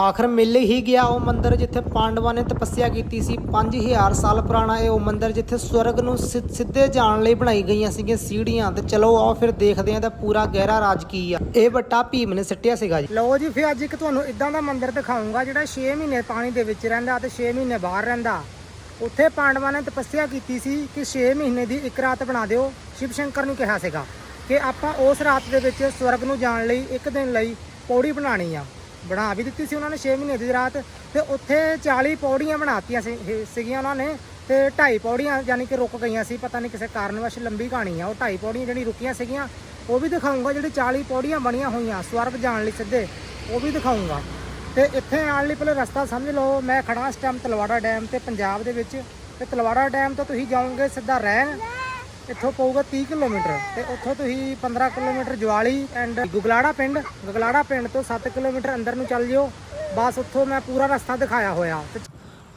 ਆਖਰ ਮਿਲ ਹੀ ਗਿਆ ਉਹ ਮੰਦਿਰ ਜਿੱਥੇ ਪਾਂਡਵਾਂ ਨੇ ਤਪੱਸਿਆ ਕੀਤੀ ਸੀ। 5000 ਸਾਲ ਪੁਰਾਣਾ ਇਹ ਉਹ ਮੰਦਿਰ ਜਿੱਥੇ ਸਵਰਗ ਨੂੰ ਸਿ- ਸਿੱਧੇ ਜਾਣ ਲਈ ਬਣਾਈ ਗਈਆਂ ਸੀਗੀਆਂ ਸੀੜੀਆਂ। ਤੇ ਚਲੋ ਆਓ ਫਿਰ ਦੇਖਦੇ ਆਂ ਤਾਂ ਪੂਰਾ ਗਹਿਰਾ ਰਾਜ ਕੀ ਆ। ਇਹ ਵੱਟਾ ਭੀਮ ਨੇ ਸਿੱਟਿਆ ਸੀਗਾ ਜੀ। ਲਓ ਜੀ, ਫਿਰ ਅੱਜ ਇੱਕ ਤੁਹਾਨੂੰ ਇਦਾਂ ਦਾ ਮੰਦਿਰ ਦਿਖਾਉਂਗਾ ਜਿਹੜਾ 6 ਮਹੀਨੇ ਪਾਣੀ ਦੇ ਵਿੱਚ ਰਹਿੰਦਾ ਤੇ 6 ਮਹੀਨੇ ਬਾਹਰ ਰਹਿੰਦਾ। ਉੱਥੇ ਪਾਂਡਵਾਂ ਨੇ ਤਪੱਸਿਆ ਕੀਤੀ ਸੀ ਕਿ 6 ਮਹੀਨੇ ਦੀ ਇੱਕ ਰਾਤ ਬਣਾ ਦਿਓ। ਸ਼ਿਵ ਸ਼ੰਕਰ ਨੂੰ ਕਿਹਾ ਸੀਗਾ ਕਿ ਆਪਾਂ ਉਸ ਰਾਤ ਦੇ ਵਿੱਚ ਸਵਰਗ ਨੂੰ ਜਾਣ ਲਈ ਇੱਕ ਦਿਨ ਲਈ ਪੌੜੀ ਬਣਾਣੀ ਆ। ਬਣਾ ਵੀ ਦਿੱਤੀ ਸੀ ਉਹਨਾਂ ਨੇ 6 ਮਹੀਨੇ ਦੀ ਰਾਤ ਤੇ ਉੱਥੇ 40 ਪੌੜੀਆਂ ਬਣਾਤੀਆਂ ਸੀ ਸੀਗੀਆਂ ਉਹਨਾਂ ਨੇ ਤੇ ਢਾਈ ਪੌੜੀਆਂ ਯਾਨੀ ਕਿ ਰੁਕ ਗਈਆਂ ਸੀ, ਪਤਾ ਨਹੀਂ ਕਿਸੇ ਕਾਰਨ ਵਸ਼ ਲੰਬੀ ਕਹਾਣੀ ਆ, ਉਹ ਢਾਈ ਪੌੜੀਆਂ ਜਿਹੜੀ ਰੁਕੀਆਂ ਸੀਗੀਆਂ, ਉਹ ਵੀ ਦਿਖਾਉਂਗਾ ਜਿਹੜੀ 40 ਪੌੜੀਆਂ ਬਣੀਆਂ ਹੋਈਆਂ, ਸਵਰਗ ਜਾਣ ਲਈ ਸਿੱਧੇ, ਉਹ ਵੀ ਦਿਖਾਉਂਗਾ ਤੇ ਇੱਥੇ ਆਉਣ ਲਈ ਪਹਿਲੇ ਰਸਤਾ ਸਮਝ ਲਓ, ਮੈਂ ਖੜਾ ਇਸ ਟਾਈਮ ਤਲਵਾੜਾ ਡੈਮ ਤੇ ਪੰਜਾਬ ਦੇ ਵਿੱਚ, ਤੇ ਤਲਵਾੜਾ ਡੈਮ ਤੋਂ ਤੁਸੀਂ ਜਾਓਗੇ, ਸਿੱਧਾ ਰਹਿਣ ਇੱਥੋਂ ਪਊਗਾ 30 ਕਿਲੋਮੀਟਰ ਤੇ ਉੱਥੋਂ ਤੁਸੀਂ 15 ਕਿਲੋਮੀਟਰ ਜਵਾਲੀ ਐਂਡ ਗੁਗਲਾੜਾ ਪਿੰਡ ਗੁਗਲਾੜਾ ਪਿੰਡ ਤੋਂ 7 ਕਿਲੋਮੀਟਰ ਅੰਦਰ ਨੂੰ ਚੱਲ ਜਿਓ। ਬਸ ਉੱਥੋਂ ਮੈਂ ਪੂਰਾ ਰਸਤਾ ਦਿਖਾਇਆ ਹੋਇਆ।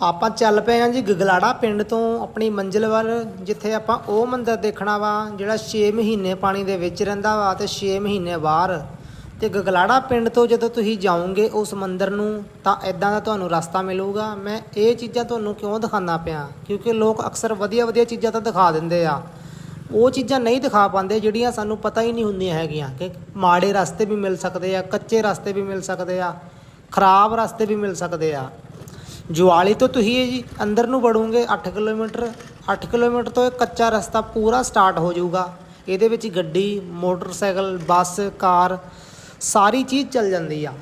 ਆਪਾਂ ਚੱਲ ਪਏ ਹਾਂ ਜੀ ਗਗਲਾੜਾ ਪਿੰਡ ਤੋਂ ਆਪਣੀ ਮੰਜ਼ਿਲ ਵੱਲ, ਜਿੱਥੇ ਆਪਾਂ ਉਹ ਮੰਦਿਰ ਦੇਖਣਾ ਵਾ, ਜਿਹੜਾ 6 ਮਹੀਨੇ ਪਾਣੀ ਦੇ ਵਿੱਚ ਰਹਿੰਦਾ ਵਾ ਤੇ 6 ਮਹੀਨੇ ਬਾਹਰ। ਤੇ ਗਗਲਾੜਾ ਪਿੰਡ ਤੋਂ ਜਦੋਂ ਤੁਸੀਂ ਜਾਓਗੇ ਉਸ ਮੰਦਿਰ ਨੂੰ, ਤਾਂ ਇਦਾਂ ਦਾ ਤੁਹਾਨੂੰ ਰਸਤਾ ਮਿਲੂਗਾ। ਮੈਂ ਇਹ ਚੀਜ਼ਾਂ ਤੁਹਾਨੂੰ ਕਿਉਂ ਦਿਖਾਉਂਦਾ ਪਿਆ? ਕਿਉਂਕਿ ਲੋਕ ਅਕਸਰ ਵਧੀਆ ਵਧੀਆ ਚੀਜ਼ਾਂ ਤਾਂ ਦਿਖਾ ਦਿੰਦੇ ਆ। ਉਹ ਚੀਜ਼ਾਂ ਨਹੀਂ ਦਿਖਾ ਪਾਉਂਦੇ ਜਿਹੜੀਆਂ ਸਾਨੂੰ ਪਤਾ ਹੀ ਨਹੀਂ ਹੁੰਦੀਆਂ ਹੈਗੀਆਂ ਕਿ ਮਾੜੇ ਰਸਤੇ ਵੀ ਮਿਲ ਸਕਦੇ ਆ, ਕੱਚੇ ਰਸਤੇ ਵੀ ਮਿਲ ਸਕਦੇ ਆ, ਖਰਾਬ ਰਸਤੇ ਵੀ ਮਿਲ ਸਕਦੇ ਆ। ਜਵਾਲੀ ਤੋਂ ਤੁਸੀਂ ਜੀ ਅੰਦਰ ਨੂੰ ਵੜੋਗੇ 8 ਕਿਲੋਮੀਟਰ 8 ਕਿਲੋਮੀਟਰ ਤੋਂ ਇਹ ਕੱਚਾ ਰਸਤਾ ਪੂਰਾ ਸਟਾਰਟ ਹੋ ਜਾਊਗਾ। ਇਹਦੇ ਵਿੱਚ ਗੱਡੀ, ਮੋਟਰਸਾਈਕਲ, ਬੱਸ, ਕਾਰ, ਸਾਰੀ ਚੀਜ਼ ਚੱਲ ਜਾਂਦੀ ਆ।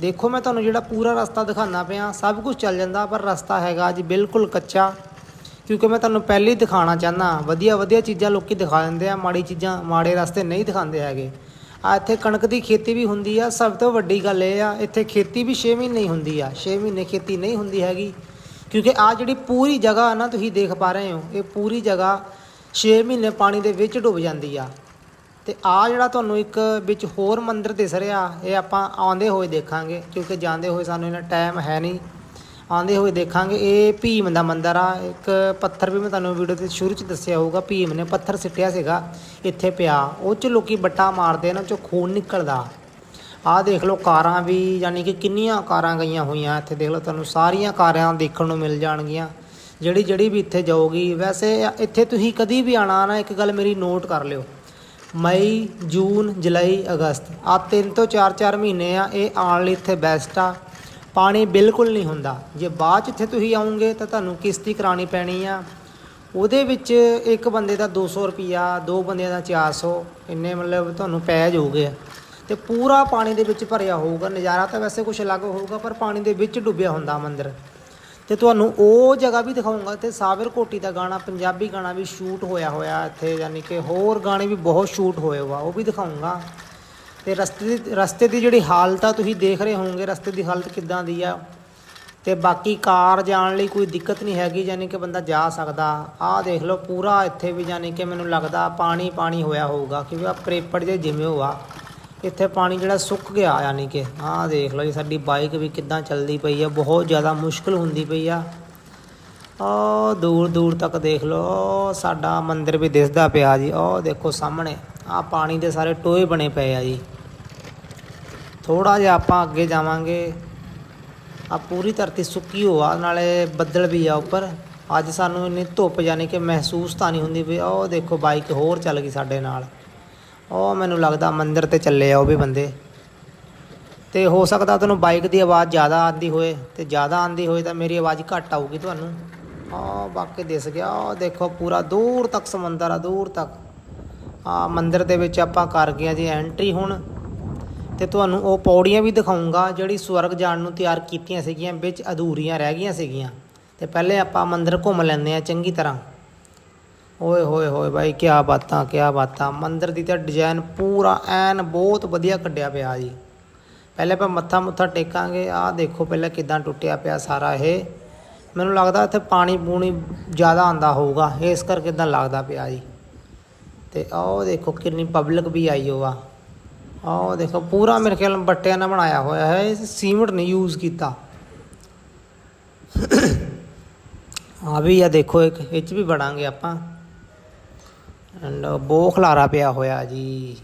ਦੇਖੋ ਮੈਂ ਤੁਹਾਨੂੰ ਜਿਹੜਾ ਪੂਰਾ ਰਸਤਾ ਦਿਖਾਉਣਾ ਪਿਆ, ਸਭ ਕੁਝ ਚੱਲ ਜਾਂਦਾ ਪਰ ਰਸਤਾ ਹੈਗਾ ਜੀ ਬਿਲਕੁਲ ਕੱਚਾ। ਕਿਉਂਕਿ ਮੈਂ ਤੁਹਾਨੂੰ ਪਹਿਲੇ ਹੀ ਦਿਖਾਉਣਾ ਚਾਹੁੰਦਾ ਵਧੀਆ ਵਧੀਆ ਚੀਜ਼ਾਂ ਲੋਕੀ ਦਿਖਾ ਦਿੰਦੇ ਆ, ਮਾੜੀ ਚੀਜ਼ਾਂ, ਮਾੜੇ ਰਸਤੇ ਨਹੀਂ ਦਿਖਾਉਂਦੇ ਹੈਗੇ। ਆ ਇੱਥੇ ਕਣਕ ਦੀ ਖੇਤੀ ਵੀ ਹੁੰਦੀ ਆ। ਸਭ ਤੋਂ ਵੱਡੀ ਗੱਲ ਇਹ ਆ, ਇੱਥੇ ਖੇਤੀ ਵੀ 6 ਮਹੀਨੇ ਹੀ ਹੁੰਦੀ ਆ। 6 ਮਹੀਨੇ ਖੇਤੀ ਨਹੀਂ ਹੁੰਦੀ ਹੈਗੀ। ਕਿਉਂਕਿ ਆ ਜਿਹੜੀ ਪੂਰੀ ਜਗ੍ਹਾ ਨਾ ਤੁਸੀਂ ਦੇਖ ਪਾ ਰਹੇ ਹੋ, ਇਹ ਪੂਰੀ ਜਗ੍ਹਾ 6 ਮਹੀਨੇ ਪਾਣੀ ਦੇ ਵਿੱਚ ਡੁੱਬ ਜਾਂਦੀ ਆ। ਤੇ ਆ ਜਿਹੜਾ ਤੁਹਾਨੂੰ ਇੱਕ ਵਿੱਚ ਹੋਰ ਮੰਦਿਰ ਦਿਸ ਰਿਹਾ, ਇਹ ਆਪਾਂ ਆਉਂਦੇ ਹੋਏ ਦੇਖਾਂਗੇ। ਕਿਉਂਕਿ ਜਾਂਦੇ ਹੋਏ ਸਾਨੂੰ ਇਹਨਾਂ ਟਾਈਮ ਹੈ ਨਹੀਂ। ਆਉਂਦੇ ਹੋਏ ਦੇਖਾਂਗੇ, ਇਹ ਭੀਮ ਦਾ ਮੰਦਿਰ ਆ। ਇੱਕ ਪੱਥਰ ਵੀ ਮੈਂ ਤੁਹਾਨੂੰ ਵੀਡੀਓ ਦੇ ਸ਼ੁਰੂ ਚ ਦੱਸਿਆ ਹੋਊਗਾ, ਭੀਮ ਨੇ ਪੱਥਰ ਸਿੱਟਿਆ ਸੀਗਾ ਇੱਥੇ ਪਿਆ। ਉਹ ਚ ਲੋਕੀ ਬੱਟਾ ਮਾਰਦੇ ਨੇ, ਉਹ ਚੋਂ ਖੂਨ ਨਿਕਲਦਾ। ਆਹ ਦੇਖ ਲਓ ਕਾਰਾਂ ਵੀ, ਯਾਨੀ ਕਿ ਕਿੰਨੀਆਂ ਕਾਰਾਂ ਗਈਆਂ ਹੋਈਆਂ ਇੱਥੇ। ਦੇਖ ਲਓ ਤੁਹਾਨੂੰ ਸਾਰੀਆਂ ਕਾਰਾਂ ਦੇਖਣ ਨੂੰ ਮਿਲ ਜਾਣਗੀਆਂ। ਜਿਹੜੀ ਜਿਹੜੀ ਵੀ ਇੱਥੇ ਜਾਊਗੀ, ਵੈਸੇ ਇੱਥੇ ਤੁਸੀਂ ਕਦੀ ਵੀ ਆਣਾ ਨਾ, ਇੱਕ ਗੱਲ ਮੇਰੀ ਨੋਟ ਕਰ ਲਿਓ। ਮਈ, ਜੂਨ, ਜੁਲਾਈ, ਅਗਸਤ। ਆ ਤਿੰਨ ਤੋਂ 4-4 ਮਹੀਨੇ ਆ, ਇਹ ਆਉਣ ਲਈ ਇੱਥੇ ਬੈਸਟ ਆ। ਪਾਣੀ ਬਿਲਕੁਲ ਨਹੀਂ ਹੁੰਦਾ। ਜੇ ਬਾਅਦ ਚ ਇੱਥੇ ਤੁਸੀਂ ਆਉਂਗੇ ਤਾਂ ਤੁਹਾਨੂੰ ਕਿਸ਼ਤੀ ਕਰਾਣੀ ਪੈਣੀ ਆ। ਉਹਦੇ ਵਿੱਚ ਇੱਕ ਬੰਦੇ ਦਾ 200 ਰੁਪਿਆ ਦੋ ਬੰਦਿਆਂ ਦਾ 400 ਇੰਨੇ ਮਤਲਬ ਤੁਹਾਨੂੰ ਪੈ ਜਾਊਗੇ ਤੇ ਪੂਰਾ ਪਾਣੀ ਦੇ ਵਿੱਚ ਭਰਿਆ ਹੋਊਗਾ, ਨਜ਼ਾਰਾ ਤਾਂ ਵੈਸੇ ਕੁਝ ਅਲੱਗ ਹੋਊਗਾ, ਪਰ ਪਾਣੀ ਦੇ ਵਿੱਚ ਡੁੱਬਿਆ ਹੁੰਦਾ ਮੰਦਿਰ। ਤੇ ਤੁਹਾਨੂੰ ਉਹ ਜਗ੍ਹਾ ਵੀ ਦਿਖਾਉਂਗਾ ਤੇ ਸਾਬਰ ਕੋਟੀ ਦਾ ਗਾਣਾ, ਪੰਜਾਬੀ ਗਾਣਾ ਵੀ ਸ਼ੂਟ ਹੋਇਆ ਹੋਇਆ ਇੱਥੇ, ਯਾਨੀ ਕਿ ਹੋਰ ਗਾਣੇ ਵੀ ਬਹੁਤ ਸ਼ੂਟ ਹੋਏ ਹੋਆ ਉਹ ਵੀ ਦਿਖਾਉਂਗਾ ਤੇ ਰਸਤੇ ਦੀ ਰਸਤੇ ਦੀ ਜਿਹੜੀ ਹਾਲਤ ਆ, ਤੁਸੀਂ ਦੇਖ ਰਹੇ ਹੋਵੋਗੇ ਰਸਤੇ ਦੀ ਹਾਲਤ ਕਿੱਦਾਂ ਦੀ ਆ। ਤੇ ਬਾਕੀ ਕਾਰ ਜਾਣ ਲਈ ਕੋਈ ਦਿੱਕਤ ਨਹੀਂ ਹੈਗੀ ਯਾਨੀ ਕਿ ਬੰਦਾ ਜਾ ਸਕਦਾ। ਆਹ ਦੇਖ ਲਓ, ਪੂਰਾ ਇੱਥੇ ਵੀ ਯਾਨੀ ਕਿ ਮੈਨੂੰ ਲੱਗਦਾ ਪਾਣੀ ਪਾਣੀ ਹੋਇਆ ਹੋਊਗਾ, ਕਿਉਂਕਿ ਆ ਪ੍ਰੇਪੜ ਜੇ ਜਿਵੇਂ ਹੋਆ ਇੱਥੇ ਪਾਣੀ ਜਿਹੜਾ ਸੁੱਕ ਗਿਆ, ਯਾਨੀ ਕਿ ਆਹ ਦੇਖ ਲਓ ਜੀ, ਸਾਡੀ ਬਾਈਕ ਵੀ ਕਿੱਦਾਂ ਚੱਲਦੀ ਪਈ ਆ, ਬਹੁਤ ਜ਼ਿਆਦਾ ਮੁਸ਼ਕਲ ਹੁੰਦੀ ਪਈ ਆ। ਉਹ ਦੂਰ ਦੂਰ ਤੱਕ ਦੇਖ ਲਓ ਉਹ ਸਾਡਾ ਮੰਦਿਰ ਵੀ ਦਿਸਦਾ ਪਿਆ ਜੀ ਉਹ ਦੇਖੋ ਸਾਹਮਣੇ ਆ ਪਾਣੀ ਦੇ ਸਾਰੇ ਟੋਏ ਬਣੇ ਪਏ ਆ ਜੀ। ਥੋੜਾ ਜਿਹਾ ਆਪਾਂ ਅੱਗੇ ਜਾਵਾਂਗੇ। ਆ ਪੂਰੀ ਧਰਤੀ ਸੁੱਕੀ ਹੋਆ ਨਾਲੇ ਬੱਦਲ ਵੀ ਆ ਉੱਪਰ। ਅੱਜ ਸਾਨੂੰ ਇੰਨੀ ਧੁੱਪ ਯਾਨੀ ਕਿ ਮਹਿਸੂਸ ਤਾਂ ਨਹੀਂ ਹੁੰਦੀ ਵੀ, ਉਹ ਦੇਖੋ ਬਾਈਕ ਹੋਰ ਚੱਲ ਗਈ ਸਾਡੇ ਨਾਲ। ਉਹ ਮੈਨੂੰ ਲੱਗਦਾ ਮੰਦਿਰ ਤੇ ਚੱਲੇ ਆ ਉਹ ਵੀ ਬੰਦੇ। ਤੇ ਹੋ ਸਕਦਾ ਤੁਹਾਨੂੰ ਬਾਈਕ ਦੀ ਆਵਾਜ਼ ਜ਼ਿਆਦਾ ਆਉਂਦੀ ਹੋਏ ਤੇ ਜ਼ਿਆਦਾ ਆਉਂਦੀ ਹੋਏ ਤਾਂ ਮੇਰੀ ਆਵਾਜ਼ ਘੱਟ ਆਊਗੀ ਤੁਹਾਨੂੰ। ਆ ਬਾਕੀ ਦਿਸ ਗਿਆ ਉਹ ਦੇਖੋ ਪੂਰਾ ਦੂਰ ਤੱਕ ਸਮੁੰਦਰ ਆ, ਦੂਰ ਤੱਕ। ਆ ਮੰਦਿਰ ਦੇ ਵਿੱਚ ਆਪਾਂ ਕਰ ਗਏ ਆ ਜੀ ਐਂਟਰੀ ਹੁਣ। ਤੇ ਤੁਹਾਨੂੰ ਉਹ ਪੌੜੀਆਂ ਵੀ ਦਿਖਾਉਂਗਾ ਜਿਹੜੀ ਸਵਰਗ ਜਾਣ ਨੂੰ ਤਿਆਰ ਕੀਤੀਆਂ ਸੀਗੀਆਂ, ਵਿੱਚ ਅਧੂਰੀਆਂ ਰਹਿ ਗਈਆਂ ਸੀਗੀਆਂ। ਤੇ ਪਹਿਲੇ ਆਪਾਂ ਮੰਦਰ ਘੁੰਮ ਲੈਂਦੇ ਆ ਚੰਗੀ ਤਰ੍ਹਾਂ। ਓਏ, ਹੋਏ ਹੋਏ ਬਾਈ ਕੀ ਬਾਤਾਂ ਕੀ ਬਾਤਾਂ। ਮੰਦਰ ਦੀ ਤਾਂ ਡਿਜ਼ਾਈਨ ਪੂਰਾ ਐਨ ਬਹੁਤ ਵਧੀਆ ਕੱਢਿਆ ਪਿਆ ਜੀ। ਪਹਿਲੇ ਆਪਾਂ ਮੱਥਾ ਮੁੱਥਾ ਟੇਕਾਂਗੇ। ਆਹ ਦੇਖੋ ਪਹਿਲਾਂ ਕਿਦਾਂ ਟੁੱਟਿਆ ਪਿਆ ਸਾਰਾ ਇਹ। ਮੈਨੂੰ ਲੱਗਦਾ ਇੱਥੇ ਪਾਣੀ ਪੂਣੀ ਜ਼ਿਆਦਾ ਆਂਦਾ ਹੋਊਗਾ। ਇਸ ਕਰਕੇ ਇਦਾਂ ਲੱਗਦਾ ਪਿਆ ਜੀ। ਤੇ ਆਹ ਦੇਖੋ ਕਿੰਨੀ ਪਬਲਿਕ ਵੀ ਆਈ ਹੋਆ। ਆਹ ਦੇਖੋ, ਪੂਰਾ ਮੇਰੇ ਖਿਆਲ ਬੱਟਿਆਂ ਨਾਲ ਬਣਾਇਆ ਹੋਇਆ ਹੈ, ਇਹ ਸੀਮਟ ਨਹੀਂ ਯੂਜ਼ ਕੀਤਾ। ਆ ਵੀ ਆ ਦੇਖੋ, ਇੱਕ ਇਹ 'ਚ ਵੀ ਬੜਾਂਗੇ ਆਪਾਂ। ਐਂਡ ਬਹੁਤ ਖਲਾਰਾ ਪਿਆ ਹੋਇਆ ਜੀ।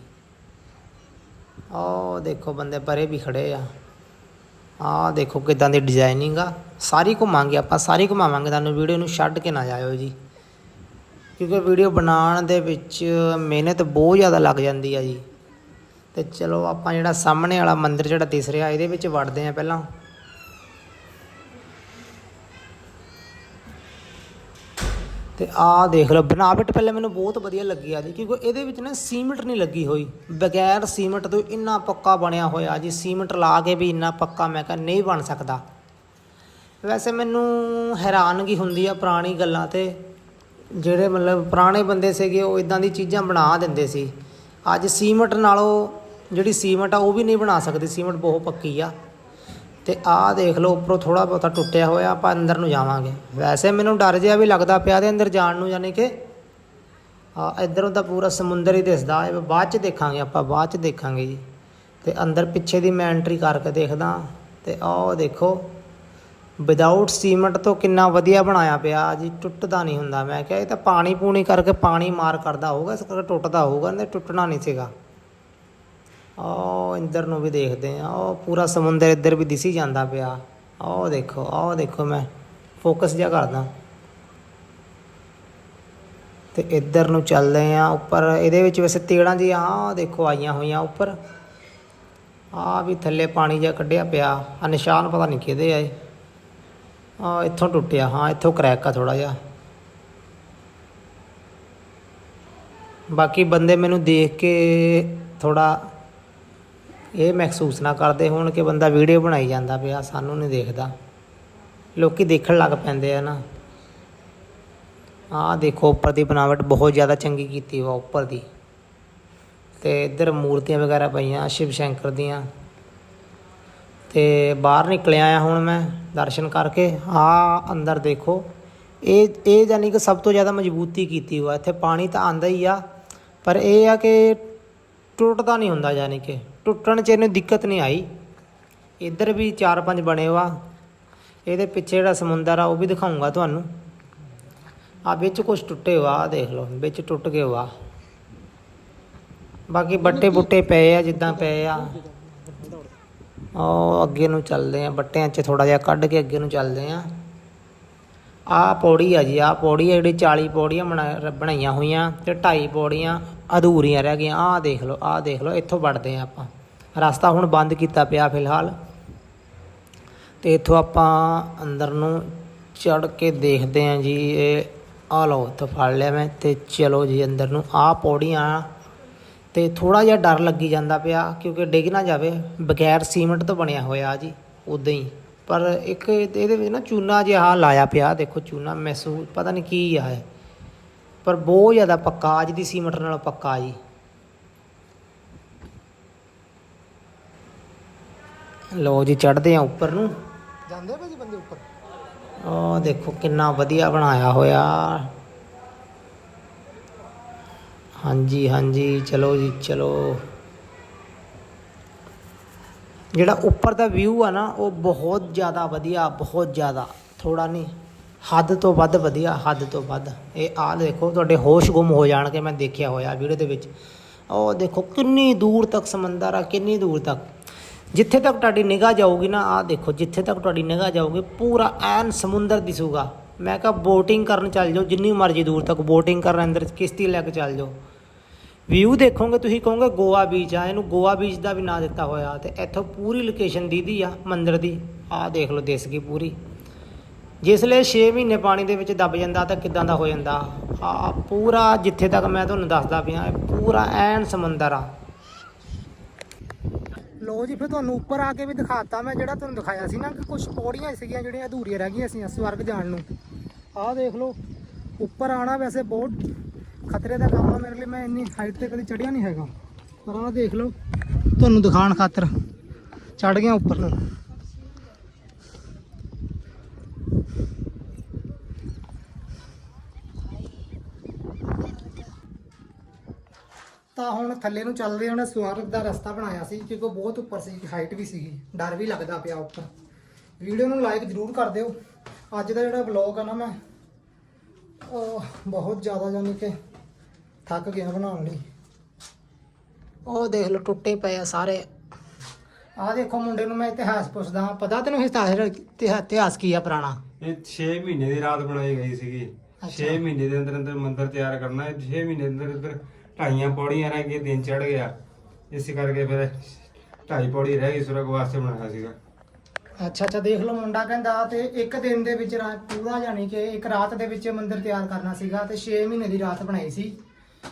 ਆਹ ਦੇਖੋ, ਬੰਦੇ ਪਰੇ ਵੀ ਖੜੇ ਆ। ਆਹ ਦੇਖੋ ਕਿਦਾਂ ਦੀ ਡਿਜ਼ਾਈਨਿੰਗ ਆ। ਸਾਰੀ ਘੁੰਮਾਂਗੇ ਆਪਾਂ, ਸਾਰੀ ਘੁਮਾਵਾਂਗੇ। ਤੁਹਾਨੂੰ ਵੀਡੀਓ ਨੂੰ ਛੱਡ ਕੇ ਨਾ ਜਾਇਓ ਜੀ। ਕਿਉਂਕਿ ਵੀਡੀਓ ਬਣਾਉਣ ਦੇ ਵਿੱਚ ਮਿਹਨਤ ਬਹੁਤ ਜ਼ਿਆਦਾ ਲੱਗ ਜਾਂਦੀ ਆ ਜੀ। ਤੇ ਚਲੋ ਆਪਾਂ ਜਿਹੜਾ ਸਾਹਮਣੇ ਵਾਲਾ ਮੰਦਿਰ ਜਿਹੜਾ ਦਿਸ ਰਿਹਾ ਇਹਦੇ ਵਿੱਚ ਵੜਦੇ ਆ ਪਹਿਲਾਂ। ਤੇ ਆਹ ਦੇਖ ਲਓ, ਬਨਾਵਟ ਪਹਿਲੇ ਮੈਨੂੰ ਬਹੁਤ ਵਧੀਆ ਲੱਗੀ ਆ ਜੀ, ਕਿਉਂਕਿ ਇਹਦੇ ਵਿੱਚ ਨਾ ਸੀਮਿੰਟ ਨਹੀਂ ਲੱਗੀ ਹੋਈ। ਬਗੈਰ ਸੀਮਿੰਟ ਤੋਂ ਇੰਨਾ ਪੱਕਾ ਬਣਿਆ ਹੋਇਆ ਜੀ, ਸੀਮਿੰਟ ਲਾ ਕੇ ਵੀ ਇੰਨਾ ਪੱਕਾ ਮੈਂ ਕਿਹਾ ਨਹੀਂ ਬਣ ਸਕਦਾ। ਵੈਸੇ ਮੈਨੂੰ ਹੈਰਾਨਗੀ ਹੁੰਦੀ ਆ ਪੁਰਾਣੀ ਗੱਲਾਂ ਤੇ, ਜਿਹੜੇ ਮਤਲਬ ਪੁਰਾਣੇ ਬੰਦੇ ਸੀਗੇ, ਉਹ ਇਦਾਂ ਦੀ ਚੀਜ਼ਾਂ ਬਣਾ ਦਿੰਦੇ ਸੀ। ਅੱਜ ਸੀਮਿੰਟ ਨਾਲੋਂ ਜਿਹੜੀ ਸੀਮੈਂਟ ਆ, ਉਹ ਵੀ ਨਹੀਂ ਬਣਾ ਸਕਦੇ। ਸੀਮੈਂਟ ਬਹੁਤ ਪੱਕੀ ਆ। ਤੇ ਆਹ ਦੇਖ ਲਓ, ਉੱਪਰੋਂ ਥੋੜਾ ਬਹੁਤਾ ਟੁੱਟਿਆ ਹੋਇਆ, ਆਪਾਂ ਅੰਦਰ ਨੂੰ ਜਾਵਾਂਗੇ। ਵੈਸੇ ਮੈਨੂੰ ਡਰ ਜਿਹਾ ਵੀ ਲੱਗਦਾ ਪਿਆ ਦੇ ਅੰਦਰ ਜਾਣ ਨੂੰ, ਯਾਨੀ ਕਿ ਆ, ਇਧਰੋਂ ਤਾਂ ਪੂਰਾ ਸਮੁੰਦਰ ਹੀ ਦਿਸਦਾ। ਹੈ ਬਾਅਦ ਚ ਦੇਖਾਂਗੇ ਆਪਾਂ, ਬਾਅਦ ਚ ਦੇਖਾਂਗੇ ਜੀ। ਤੇ ਅੰਦਰ ਪਿੱਛੇ ਦੀ ਮੈਂ ਐਂਟਰੀ ਕਰਕੇ ਦੇਖਦਾ। ਤੇ ਆਹ ਦੇਖੋ ਵਿਦਆਊਟ ਸੀਮੈਂਟ ਤੋਂ ਕਿੰਨਾ ਵਧੀਆ ਬਣਾਇਆ ਪਿਆ। ਜੀ, ਟੁੱਟਦਾ ਨਹੀਂ ਹੁੰਦਾ। ਮੈਂ ਕਿਹਾ, ਇਹ ਤਾਂ ਪਾਣੀ ਪੂਣੀ ਕਰਕੇ ਪਾਣੀ ਮਾਰ ਕਰਦਾ ਹੋਊਗਾ, ਇਸ ਕਰਕੇ ਟੁੱਟਦਾ ਹੋਊਗਾ, ਨਹੀਂ ਟੁੱਟਣਾ ਨਹੀਂ ਸੀਗਾ। ਆਹ ਇੰਦਰ ਨੂੰ ਵੀ ਦੇਖਦੇ ਆ ਉਹ ਪੂਰਾ ਸਮੁੰਦਰ ਇੱਧਰ ਵੀ ਦਿਸੀ ਜਾਂਦਾ ਪਿਆ। ਆਹ ਦੇਖੋ ਆਹ ਦੇਖੋ ਮੈਂ ਫੋਕਸ ਜਿਹਾ ਕਰਦਾ। ਤੇ ਇੱਧਰ ਨੂੰ ਚੱਲਦੇ ਆ, ਉੱਪਰ ਇਹਦੇ ਵਿੱਚ ਵੈਸੇ ਤੇੜਾਂ ਜੀ ਆਹ ਦੇਖੋ ਆਈਆਂ ਹੋਈਆਂ ਉੱਪਰ। ਆਹ ਵੀ ਥੱਲੇ ਪਾਣੀ ਜਿਹਾ ਕੱਢਿਆ ਪਿਆ ਆ ਨਿਸ਼ਾਨ ਪਤਾ ਨਹੀਂ ਕਿਹਦੇ ਆਏ ਆ ਇੱਥੋਂ ਟੁੱਟਿਆ, ਹਾਂ ਇੱਥੋਂ ਕਰੈਕ ਆ ਥੋੜਾ ਜਿਹਾ। ਬਾਕੀ ਬੰਦੇ ਮੈਨੂੰ ਦੇਖ ਕੇ ਥੋੜਾ ਇਹ ਮਹਿਸੂਸ ਨਾ ਕਰਦੇ ਹੋਣ ਕਿ ਬੰਦਾ ਵੀਡੀਓ ਬਣਾਈ ਜਾਂਦਾ ਪਿਆ, ਸਾਨੂੰ ਨਹੀਂ ਦੇਖਦਾ। ਲੋਕੀ ਦੇਖਣ ਲੱਗ ਪੈਂਦੇ ਆ ਨਾ। ਆਹ ਦੇਖੋ, ਉੱਪਰ ਦੀ ਬਣਾਵਟ ਬਹੁਤ ਜ਼ਿਆਦਾ ਚੰਗੀ ਕੀਤੀ ਵਾ, ਉੱਪਰ ਦੀ। ਤੇ ਇੱਧਰ ਮੂਰਤੀਆਂ ਵਗੈਰਾ ਪਈਆਂ, ਸ਼ਿਵ ਸ਼ੰਕਰ ਦੀਆਂ। ਤੇ ਬਾਹਰ ਨਿਕਲਿਆ ਆ ਹੁਣ ਮੈਂ ਦਰਸ਼ਨ ਕਰਕੇ। ਆ ਅੰਦਰ ਦੇਖੋ, ਇਹ ਇਹ ਜਾਨੀ ਕਿ ਸਭ ਤੋਂ ਜ਼ਿਆਦਾ ਮਜ਼ਬੂਤੀ ਕੀਤੀ ਹੋਆ। ਇੱਥੇ ਪਾਣੀ ਤਾਂ ਆਂਦਾ ਹੀ ਆ, ਪਰ ਇਹ ਆ ਕਿ ਟੁੱਟਦਾ ਨਹੀਂ ਹੁੰਦਾ ਯਾਨੀ ਕਿ। ਟੁੱਟਣ 'ਚ ਇਹਨੂੰ ਦਿੱਕਤ ਨਹੀਂ ਆਈ। ਇੱਧਰ ਵੀ ਚਾਰ ਪੰਜ ਬਣੇ ਵਾ। ਇਹਦੇ ਪਿੱਛੇ ਜਿਹੜਾ ਸਮੁੰਦਰ ਆ, ਉਹ ਵੀ ਦਿਖਾਉਂਗਾ ਤੁਹਾਨੂੰ। ਆ ਵਿੱਚ ਕੁਝ ਟੁੱਟੇ ਵਾ, ਆਹ ਦੇਖ ਲਓ, ਵਿੱਚ ਟੁੱਟ ਗਏ ਵਾ। ਬਾਕੀ ਬੱਟੇ ਬੁੱਟੇ ਪਏ ਆ, ਜਿੱਦਾਂ ਪਏ ਆ। ਉਹ ਅੱਗੇ ਨੂੰ ਚੱਲਦੇ ਆ, ਬੱਟਿਆਂ 'ਚ ਥੋੜਾ ਜਿਹਾ ਕੱਢ ਕੇ ਅੱਗੇ ਨੂੰ ਚੱਲਦੇ ਆ। ਆਹ ਪੌੜੀ ਆ ਜੀ, ਆਹ ਪੌੜੀ ਆ, ਜਿਹੜੀ 40 ਪੌੜੀਆਂ ਬਣਾ- ਬਣਾਈਆਂ ਹੋਈਆਂ ਤੇ 2.5 ਪੌੜੀਆਂ ਅਧੂਰੀਆਂ ਰਹਿ ਗਈਆਂ। ਆਹ ਦੇਖ ਲਓ, ਆਹ ਦੇਖ ਲਓ, ਇੱਥੋਂ ਵੜਦੇ ਆ ਆਪਾਂ। ਰਸਤਾ ਹੁਣ ਬੰਦ ਕੀਤਾ ਪਿਆ ਫਿਲਹਾਲ। ਤੇ ਇੱਥੋਂ ਆਪਾਂ ਅੰਦਰ ਨੂੰ ਚੜ ਕੇ ਦੇਖਦੇ ਆ ਜੀ, ਇਹ ਆ ਲਓ, ਇੱਥੋਂ ਫੜ ਲਿਆ ਮੈਂ ਤੇ ਚਲੋ ਜੀ ਅੰਦਰ ਨੂੰ, ਆਹ ਪੌੜੀਆਂ ਤੇ ਥੋੜਾ ਜਿਹਾ ਡਰ ਲੱਗੀ ਜਾਂਦਾ ਪਿਆ, ਕਿਉਂਕਿ ਡਿੱਗ ਨਾ ਜਾਵੇ, ਬਗੈਰ ਸੀਮੈਂਟ ਤੋਂ ਬਣਿਆ ਹੋਇਆ ਜੀ, ਉਦਾਂ ਹੀ। ਪਰ ਇੱਕ ਇਹਦੇ ਵਿੱਚ ਨਾ ਚੂਨਾ ਜਿਹਾ ਲਾਇਆ ਪਿਆ, ਦੇਖੋ ਚੂਨਾ ਮਹਿਸੂਸ, ਪਤਾ ਨਹੀਂ ਕੀ ਆ ਇਹ। ਪਰ ਬਹੁਤ ਜ਼ਿਆਦਾ ਪੱਕਾ, ਅੱਜ ਦੀ ਸੀਮੈਂਟ ਨਾਲੋਂ ਪੱਕਾ ਜੀ। ਲੋ ਜੀ ਚੜਦੇ ਆ ਉੱਪਰ ਨੂੰ। ਜਾਂਦੇ ਭਾਜੀ ਬੰਦੇ ਉੱਪਰ? ਉਹ ਦੇਖੋ ਕਿੰਨਾ ਵਧੀਆ ਬਣਾਇਆ ਹੋਇਆ। ਹਾਂਜੀ ਹਾਂਜੀ ਚਲੋ ਜੀ ਚਲੋ। ਜਿਹੜਾ ਉੱਪਰ ਦਾ ਵਿਊ ਆ ਨਾ ਉਹ ਬਹੁਤ ਜ਼ਿਆਦਾ ਵਧੀਆ ਬਹੁਤ ਜ਼ਿਆਦਾ। ਥੋੜਾ ਨਹੀਂ ਹੱਦ ਤੋਂ ਵੱਧ ਵਧੀਆ ਹੱਦ ਤੋਂ ਵੱਧ। ਇਹ ਆ ਦੇਖੋ ਤੁਹਾਡੇ ਹੋਸ਼ ਗੁੰਮ ਹੋ ਜਾਣਗੇ ਮੈਂ ਦੇਖਿਆ ਹੋਇਆ ਵੀਡੀਓ ਦੇ ਵਿੱਚ। ਉਹ ਦੇਖੋ ਕਿੰਨੀ ਦੂਰ ਤੱਕ ਸਮੁੰਦਰ ਆ ਕਿੰਨੀ ਦੂਰ ਤੱਕ। ਜਿੱਥੇ ਤੱਕ ਤੁਹਾਡੀ ਨਿਗਾਹ ਜਾਊਗੀ ਨਾ, ਆਹ ਦੇਖੋ, ਜਿੱਥੇ ਤੱਕ ਤੁਹਾਡੀ ਨਿਗਾਹ ਜਾਊਗੀ, ਪੂਰਾ ਐਨ ਸਮੁੰਦਰ ਦਿਸੂਗਾ। ਮੈਂ ਕਿਹਾ ਬੋਟਿੰਗ ਕਰਨ ਚੱਲ ਜਾਓ, ਜਿੰਨੀ ਮਰਜ਼ੀ ਦੂਰ ਤੱਕ ਬੋਟਿੰਗ ਕਰਨ ਅੰਦਰ ਕਿਸ਼ਤੀ ਲੈ ਕੇ ਚੱਲ ਜਾਓ। ਵਿਊ ਦੇਖੋਗੇ, ਤੁਸੀਂ ਕਹੋਗੇ ਗੋਆ ਬੀਚ ਆ, ਇਹਨੂੰ ਗੋਆ ਬੀਚ ਦਾ ਵੀ ਨਾਂ ਦਿੱਤਾ ਹੋਇਆ, ਤੇ ਇੱਥੋਂ ਪੂਰੀ ਲੋਕੇਸ਼ਨ ਦੀਦੀ ਆ, ਮੰਦਿਰ ਦੀ। ਆਹ ਦੇਖ ਲਓ, ਦਿਸ ਗਈ ਪੂਰੀ। ਜਿਸ ਲਈ 6 ਮਹੀਨੇ ਪਾਣੀ ਦੇ ਵਿੱਚ ਦੱਬ ਜਾਂਦਾ ਤਾਂ ਕਿਦਾਂ ਦਾ ਹੋ ਜਾਂਦਾ? ਆ ਪੂਰਾ ਜਿੱਥੇ ਤੱਕ ਮੈਂ ਤੁਹਾਨੂੰ ਦੱਸਦਾ ਪਿਆ, ਇਹ ਪੂਰਾ ਐਨ ਸਮੁੰਦਰ ਆ। ਲੋ ਜੀ, ਫਿਰ ਤੁਹਾਨੂੰ ਉੱਪਰ ਆ ਕੇ ਵੀ ਦਿਖਾਤਾ ਮੈਂ ਜਿਹੜਾ ਤੁਹਾਨੂੰ ਦਿਖਾਇਆ ਸੀ ਨਾ, ਕਿ ਕੁਝ ਪੌੜੀਆਂ ਸੀਗੀਆਂ ਜਿਹੜੀਆਂ ਅਧੂਰੀਆਂ ਰਹਿ ਗਈਆਂ ਸੀ ਸਵਰਗ ਜਾਣ ਨੂੰ। ਆਹ ਦੇਖ ਲਓ, ਉੱਪਰ ਆਣਾ ਵੈਸੇ ਬਹੁਤ ਖਤਰੇ ਦਾ ਕੰਮ ਆ, ਮੇਰੇ ਲਈ ਮੈਂ ਇੰਨੀ ਹਾਈਟ ਤੇ ਕਦੀ ਚੜਿਆ ਨਹੀਂ ਹੈਗਾ। ਪਰ ਆਹ ਦੇਖ ਲਓ, ਤੁਹਾਨੂੰ ਦਿਖਾਣ ਖਾਤਰ ਚੜ ਗਿਆ ਉੱਪਰ ਨੂੰ। ਤਾਂ ਹੁਣ ਥੱਲੇ ਨੂੰ ਚੱਲਦੇ ਹਾਂ ਸਵਰਗ ਦਾ ਰਸਤਾ ਬਣਾਇਆ ਸੀ ਕਿਉਂਕਿ ਬਹੁਤ ਉੱਪਰ ਸੀ ਹਾਈਟ ਵੀ ਸੀਗੀ ਡਰ ਵੀ ਲੱਗਦਾ ਪਿਆ ਉੱਪਰ। ਵੀਡੀਓ ਨੂੰ ਲਾਈਕ ਜ਼ਰੂਰ ਕਰ ਦਿਓ। ਅੱਜ ਦਾ ਜਿਹੜਾ ਵਲੌਗ ਆ ਨਾ ਮੈਂ ਉਹ ਬਹੁਤ ਜ਼ਿਆਦਾ ਜਾਨੀ ਕਿ ਥੱਕ ਗਿਆ ਬਣਾਉਣ ਲਈ। ਉਹ ਦੇਖ ਲਓ ਟੁੱਟੇ ਪਏ ਆ ਸਾਰੇ। ਆਹ ਦੇਖੋ ਮੁੰਡੇ ਨੂੰ ਮੈਂ ਇਤਿਹਾਸ ਪੁੱਛਦਾ ਪਤਾ ਤੈਨੂੰ ਇਤਿਹਾਸ ਇਤਿਹਾ- ਇਤਿਹਾਸ ਕੀ ਆ ਪੁਰਾਣਾ? ਇਹ 6 ਮਹੀਨੇ ਦੀ ਰਾਤ ਬਣਾਈ ਗਈ ਸੀਗੀ। 6 ਮਹੀਨੇ ਦੇ ਅੰਦਰ ਅੰਦਰ ਮੰਦਿਰ ਤਿਆਰ ਕਰਨਾ ਹੈ 6 ਮਹੀਨੇ ਦੇ ਅੰਦਰ ਅੰਦਰ ਢਾਈਆਂ ਪੌੜੀਆਂ ਰਹਿ ਗਈਆਂ, ਦਿਨ ਚੜ ਗਿਆ। ਇਸ ਕਰਕੇ ਫਿਰ ਢਾਈ ਪੌੜੀ ਰਹਿ ਗਈ, ਸੁਰਗ ਵਾਸਤੇ ਬਣਾਇਆ ਸੀਗਾ। ਅੱਛਾ ਅੱਛਾ, ਦੇਖ ਲਓ ਮੁੰਡਾ ਕਹਿੰਦਾ ਤੇ ਇੱਕ ਦਿਨ ਦੇ ਵਿੱਚ ਰਾ- ਪੂਰਾ ਯਾਨੀ ਕਿ ਇੱਕ ਰਾਤ ਦੇ ਵਿੱਚ ਮੰਦਿਰ ਤਿਆਰ ਕਰਨਾ ਸੀਗਾ ਤੇ 6 ਮਹੀਨੇ ਦੀ ਰਾਤ ਬਣਾਈ ਸੀ।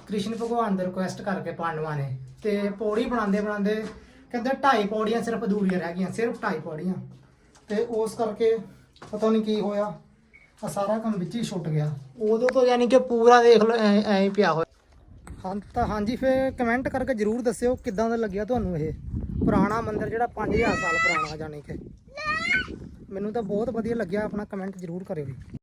ਕ੍ਰਿਸ਼ਨ ਭਗਵਾਨ ਦੇ ਰਿਕੁਐਸਟ ਕਰਕੇ ਪਾਂਡਵਾਂ ਨੇ ਤੇ ਪੌੜੀ ਬਣਾਉਂਦੇ ਬਣਾਉਂਦੇ ਕਹਿੰਦੇ ਢਾਈ ਪੌੜੀਆਂ ਸਿਰਫ ਅਧੂਰੀਆਂ ਰਹਿ ਗਈਆਂ, ਸਿਰਫ ਢਾਈ ਪੌੜੀਆਂ। ਤੇ ਉਸ ਕਰਕੇ ਪਤਾ ਨਹੀਂ ਕੀ ਹੋਇਆ ਆ ਸਾਰਾ ਕੰਮ ਵਿੱਚ ਹੀ ਛੁੱਟ ਗਿਆ। ਉਦੋਂ ਤੋਂ ਯਾਨੀ ਕਿ ਪੂਰਾ ਦੇਖ ਲਓ, ਐ ਐ ਹੀ ਪਿਆ ਹੋਇਆ। ਹਾਂ, ਤਾਂ ਹਾਂਜੀ, ਫਿਰ ਕਮੈਂਟ ਕਰਕੇ ਜਰੂਰ ਦੱਸਿਓ ਕਿੱਦਾਂ ਦਾ ਲੱਗਿਆ ਤੁਹਾਨੂੰ ਇਹ ਪੁਰਾਣਾ ਮੰਦਿਰ ਜਿਹੜਾ 5000 ਸਾਲ ਪੁਰਾਣਾ ਜਾਣੀ ਕਿ। ਮੈਨੂੰ ਤਾਂ ਬਹੁਤ ਵਧੀਆ ਲੱਗਿਆ, ਆਪਣਾ ਕਮੈਂਟ ਜਰੂਰ ਕਰਿਓ ਜੀ।